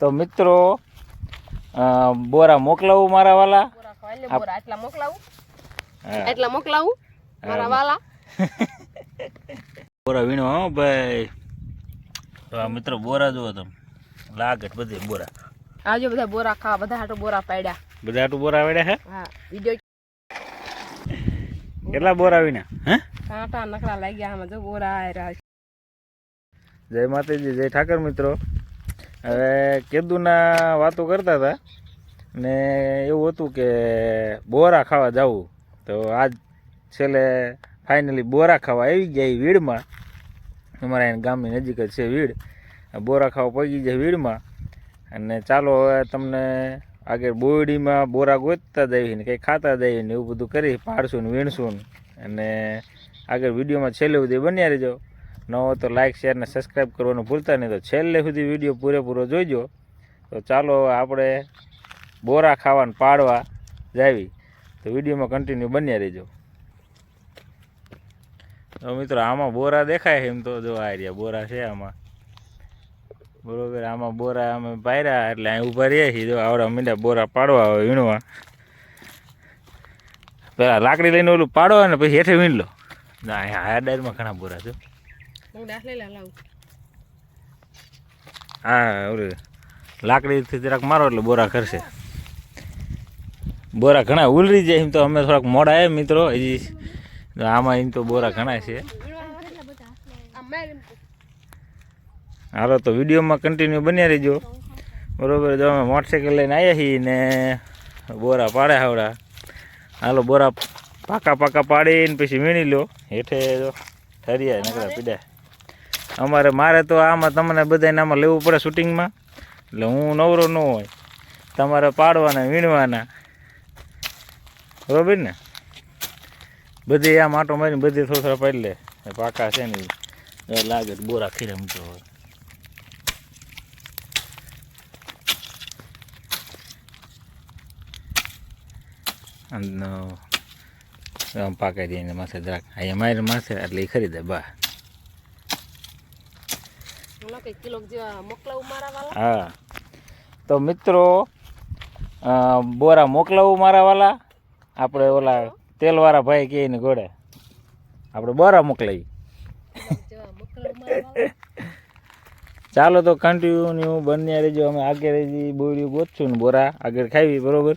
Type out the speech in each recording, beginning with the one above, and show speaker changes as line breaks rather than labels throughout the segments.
તો મિત્રો બોરા મોકલાવું મારા વાલા?
મોકલાવું. એટલા મોકલાવું મારા વાલા.
બોરા વીણો હો ભાઈ. તો આ મિત્રો બોરા જુઓ તમે. લાગટ બધે બોરા.
આજો બધા બોરા ખાવા બધા હાટો બોરા પાડ્યા.
બધા આટલું બોરા પાડ્યા હે?
હા વિડિયો
કેટલા બોરા વીણા હે?
કાંટા નકરા લાગ્યા આમાં જો બોરા આયરા.
જય માતાજી જય ઠાકર મિત્રો. હવે કેદુના વાતો કરતા હતા ને એવું હતું કે બોરા ખાવા જવું. તો આજ છેલ્લે ફાઇનલી બોરા ખાવા આવી ગયા એ વીડમાં. અમારા અહીં ગામની નજીક જ છે વીડ. બોરા ખાવા પગી જાય વીડમાં. અને ચાલો હવે તમને આગળ બોરડીમાં બોરા ગોતતા જઈએ ને કંઈ ખાતા જઈએ ને એવું બધું કરી પાડશું ને વીણશું ને. અને આગળ વિડીયોમાં છેલ્લે સુધી બન્યા રહેજો. ન હોય તો લાઇક શેર ને સબસ્ક્રાઈબ કરવાનું ભૂલતા નહીં. તો છેલ્લે સુધી વીડિયો પૂરેપૂરો જોઈજો. તો ચાલો આપણે બોરા ખાવાને પાડવા જાવી. તો વિડીયોમાં કન્ટિન્યુ બન્યા રહેજો. તો મિત્રો, આમાં બોરા દેખાય એમ તો જો આ રહ્યા, બોરા છે આમાં. બરોબર, આમાં બોરા અમે પાડ્યા એટલે અહીં ઊભા રહીએ છીએ. જો આવડા મીંડા બોરા પાડવા આવે વીણવા. પહેલાં લાકડી લઈને ઓલું પાડવા અને પછી હેઠે વીણ લો. ના, અહીંયા આ ડાયરમાં ઘણા બોરા છે.
હું
લાકડીથી જરાક મારો એટલે બોરા કરશે બોરા ઘણા ઉલરી જાય એમ તો અમે થોડાક મોડા એ મિત્રો, હજી આમાં એમ તો બોરા ઘણા છે. હાલો તો વિડીયોમાં કન્ટિન્યુ બન્યા રહીજો. બરોબર, જો અમે મોટરસાઇકલ લઈને આવ્યા છીએ ને બોરા પાડે હાવડા. હાલો, બોરા પાકા પાકા પાડીને પછી વીણી લો. હેઠે જો ઠરિયા નકરા પીડ્યા. અમારે, મારે તો આમાં તમને બધાને આમાં લેવું પડે શૂટિંગમાં. એટલે હું નવરો ન હોય. તમારે પાડવાના, વીણવાના. બરોબર ને? બધી આમ આટો મારીને બધી થોડા થોડા પાડી લે. પાકા છે ને લાગે બોરા ખીરે મૂકતો હોય. પાકાઈ દે માથે દ્રાક અહીંયા મારે માથે, એટલે એ ખરીદે બા.
હું.
તો મિત્રો બોરા મોકલાવું મારા વાલા આપણે ઓલા તેલવાળા ભાઈ કહે ને ઘોડે. આપણે બોરા મોકલાવી ચાલો તો કન્ટિન્યુ બંને રહેજો અમે આગળ રહી બોર્યું ગોતશું ને બોરા. આગળ ખાવી બરોબર?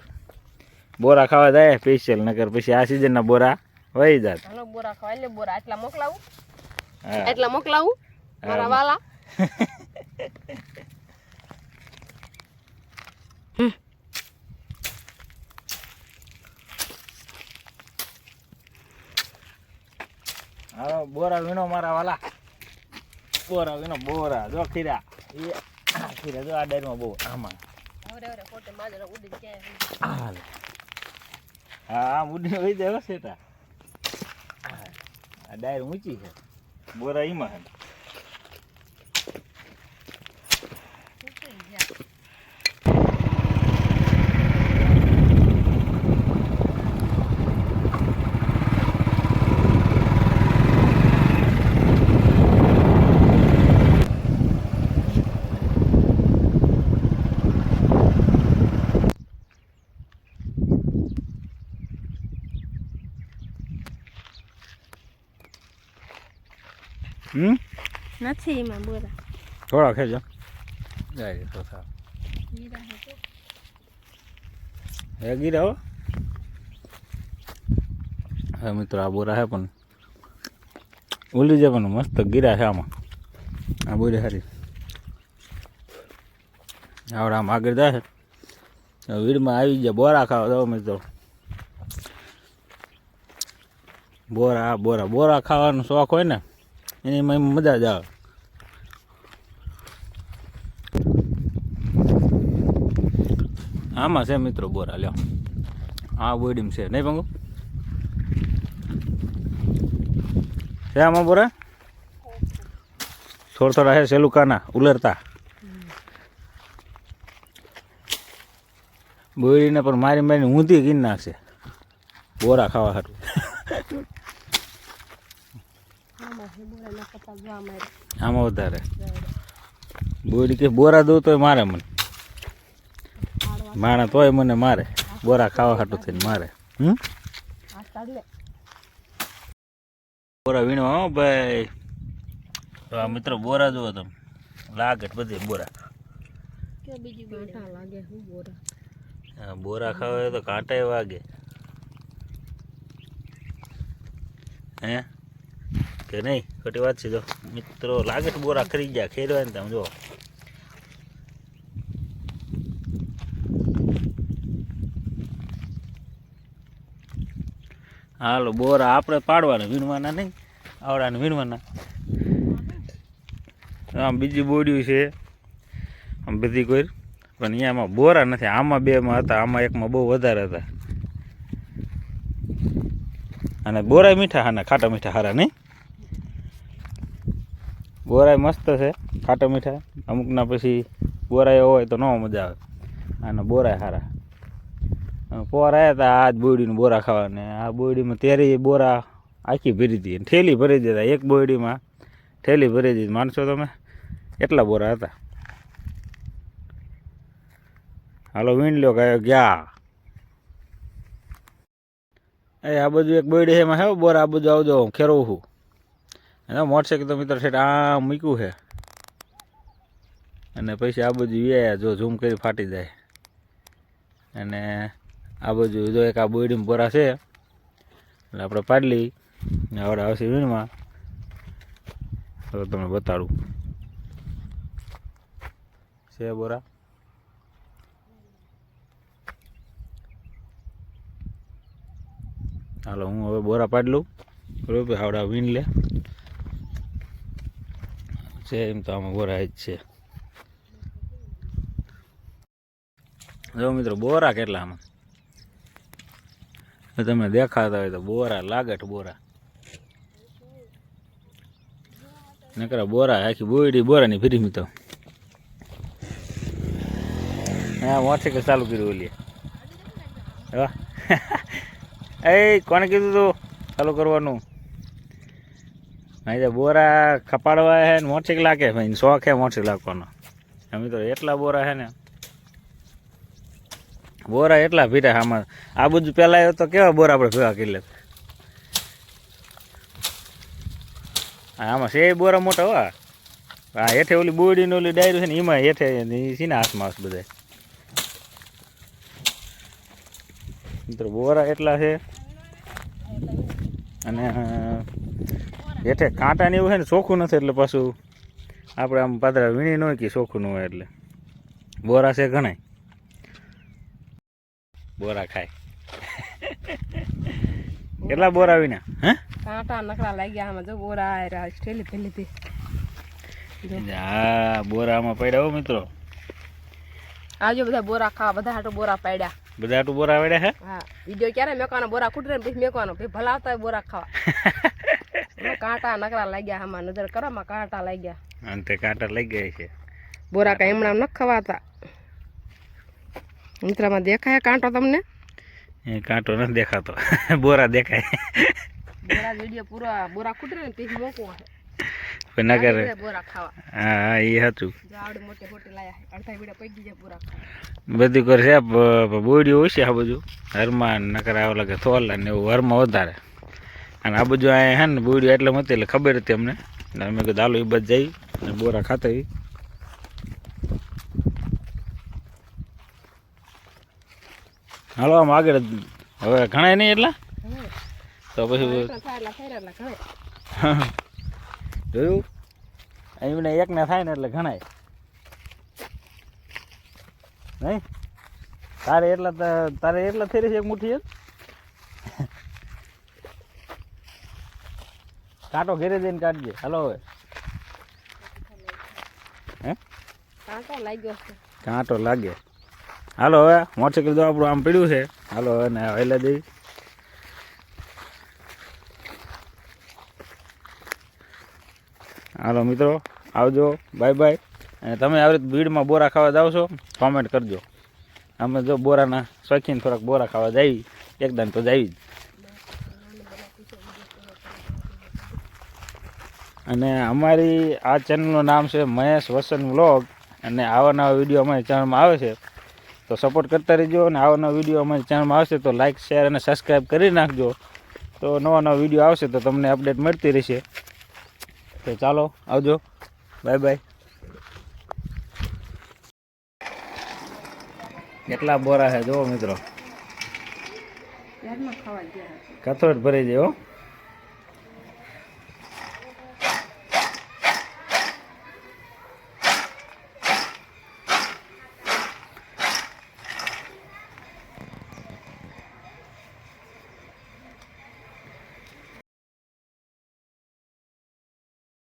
બોરા ખાવા જાય સ્પેશિયલ નગર પછી આ સિઝનના બોરા વહી
જાય બોરા ખાવા. એટલે બોરા આટલા મોકલાવું?
હા.
એટલા મોકલાવું? મારા વાલા?
હા બોરા વીણો મારા વાલા. બોરા વીણો બોરા. જો ખીરા. એ ખીરા જો આ ડાયરમાં બહુ આમાં. હા હા આમ ઉડીને વહી જાય સેટા આ ડાયર ઊંચી છે. બોરા એમાં છે હમ
નથી એમાં બોરા.
થોડા ખેજો. જાય તો થા. હે ગીરા હો? હા મિત્રો આ બોરા હે પણ ઓલી છે પણ મસ્ત ગીરા છે આમાં. આ બોરી હારી. આવડે આમ આગળ જાય છે. વીડમાં આવી જાય બોરા ખાવા દો મિત્રો. બોરા બોરા. બોરા ખાવાનો શોખ હોય ને એની એમાં મજા જ આવે. આમાં છે મિત્રો બોરા, લ્યો. આ બોડીમ છે. નહીં પંગો? છે આમાં બોરા? થોડા થોડા છે સેલુકાના, ઉલરતા. બોરીને પણ મારી મારીને ઊંધી ગીન નાખશે. બોરા ખાવા સારું
આમાં બોરા
વધારે. બોડી કે બોરા દઉં તોય મારે મને. માણા તોય મને મારે. બોરા ખાવા ખાટું થઈને મારે. હમ? બોરા વીણવા હો ભાઈ. તો આ મિત્રો બોરા જુઓ તમે. લાગે બધી બોરા.
બોરા
બોરા ખાવા તો કાંટા વાગે. હે? કે નહીં? ખોટી વાત છે જો. મિત્રો, લાગે તો બોરા ખરી ગયા ખેરવા ને તમે જો હાલો, બોરા આપણે પાડવાના, વીણવાના નહીં? આવડાને, વીણવાના. આમ બીજી બોડીઓ છે. આમ બધી કોઈ. પણ અહીંયામાં બોરા નથી. આમાં બેમાં હતા, આમાં એકમાં બહુ વધારે હતા. અને બોરા મીઠા હાના, ખાટા મીઠા હારા, નહીં? બોરાય મસ્ત છે, ખાટા મીઠા અમુકના પછી બોરાય હોય તો ન મજા આવે. અને બોરાય સારા પોર આવ્યા હતા આ જ બોયડીનું બોરા ખાવાને. આ બોયડીમાં ત્યારે બોરા આખી ભરી હતી ઠેલી ભરી દીધા. એક બોયડીમાં ઠેલી ભરી દીધી. માનશો તમે? એટલા બોરા હતા? હાલો, વીણ લ્યો કયો ગયા. એ આ બધું એક બોડી એમાં. હે, બોરા આ બધું આવજો, હું ખેરવું છું. અને મોટરસાઇકલ તો મિત્ર છે આ મૂક્યું છે. અને પછી આ બધું વ્યાયા જો ઝૂમ કરી ફાટી જાય. અને આ બધું જો એક આ બોયડીમાં બોરા છે, એટલે આપણે પાડલી. આવડે આવશે વીણમાં. તો તમને બતાડું. છે બોરા? હાલો, હું હવે બોરા પાડી લઉં બરોબર હાવડા વીણ લે. છે એમ તો આમાં બોરા જ છે. જો મિત્રો, બોરા કેટલા આમાં? તમને દેખાતા હોય તો બોરા લાગટ બોરા. નકરા બોરા આખી બોયડી બોરાની ફરી મી તો હા મોટરસાઇકલ ચાલુ કર્યું ઓલી. હા. એ કોને કીધું તું? ચાલુ કરવાનું. અહીં બોરા ખપાડવા હે ને મોટરસાઇકલ લાગે ભાઈ, શોખ હે મોટરસાઇકલ લાગવાનો. અમે તો એટલા બોરા હે ને. બોરા એટલા ભીડા આમાં. આ બધું પહેલાં તો કેવા બોરા આપણે ભેગા કરી લે આમાં છે બોરા મોટા, હો આ. હેઠે ઓલી બોડીને ઓલી ડાયરું છે ને, એમાં હેઠે છે ને હાથમાં બધા. મિત્રો, બોરા એટલા છે. અને હેઠે કાંટા ને એવું હોય ને ચોખ્ખું નથી એટલે પાછું આપણે આમ પાદરા વીણી ન હોય કે ચોખ્ખું ન હોય એટલે. બોરા છે ઘણાય. બોરા ખાય. કેટલા બોરા વીણા હે?
કાંટા નકરા લાગ્યા આમાં જો બોરા આયરા સ્ટેલી પેલી થી.
હા બોરામાં પડ્યા હો મિત્રો.
આવજો બધા બોરા ખાવા બધા હાટો બોરા પાડ્યા.
બધા આટલું બોરા આવડ્યા હે?
હા વીડિયો ક્યારે મેકવાનો? બોરા કુટરે પછી મેકવાનો. પછી ભલાવતા બોરા ખાવા. કાંટા નકરા લાગ્યા આમાં નજર કરો માં કાંટા લાગ્યા.
અંતે કાંટા લઈ ગયા છે.
બોરા કાંઈ હમણાં ન ખવાતા. મિત્રમાં દેખાય કાંટો તમને?
એ કાંટો ન દેખાતો. બોરા દેખાય.
બોરા વિડિયો પૂરા બોરા કુતરે ને પછી
મોકો
બોરા ખાવા.
હા હા એ હતું
જો આવડે મોટી લાયા અડધા વીડિયો પૈકી જાય બોરા ખાવા.
બધું કરે છે બોડીઓ ઓછી આ બધું. હરમાં નકર આવ લાગે થોલા ને એવું હરમાં વધારે. અને આ બધું અહીંયા હે ને બોડીઓ એટલે મતી એટલે ખબર હતી અમને. એટલે અમે કીધું હાલો એ બધ જઈ. અને બોરા ખાતા આવી. હાલો આમ આગળ હવે ઘણા નહીં એટલા? તો પછી જોયું? એમને એકને થાય ને એટલે ઘણાય. નહીં? તારે એટલા તારે એટલા થઈ રહી છે એક મુઠ્ઠી એક કાંટો ઘેરે જઈને કાઢજે. હાલો હવે. હે?
કાંટો લાગ્યો છે.
કાંટો લાગે. હાલો હવે મોટરસાઇકલ તો આપણું આમ પડ્યું છે. હાલો હવે ને વહેલા જઈ. હાલો મિત્રો આવજો. Bye bye. અને તમે આવી રીતે ભીડમાં બોરા ખાવા જાઓ છો કોમેન્ટ કરજો. અમે જો બોરાના શોખીન થોડાક બોરા ખાવા જાવી. એકદમ તો જાવી જ. અને અમારી આ ચેનલનું નામ છે મહેશ વસન વ્લોગ. અને આવા નવા વીડિયો અમારી ચેનલમાં આવે છે તો સપોર્ટ કરતા રહેજો. અને આવા નવા વીડિયો અમારી ચેનલમાં આવશે તો લાઇક શેર અને સબસ્ક્રાઈબ કરી નાખજો. તો નવા નવા વીડિયો આવશે તો તમને અપડેટ મળતી રહેશે. તો ચાલો આવજો. બાય બાય કેટલા બોરા છે જુઓ મિત્રો. કથોટ ભરી જાય હો.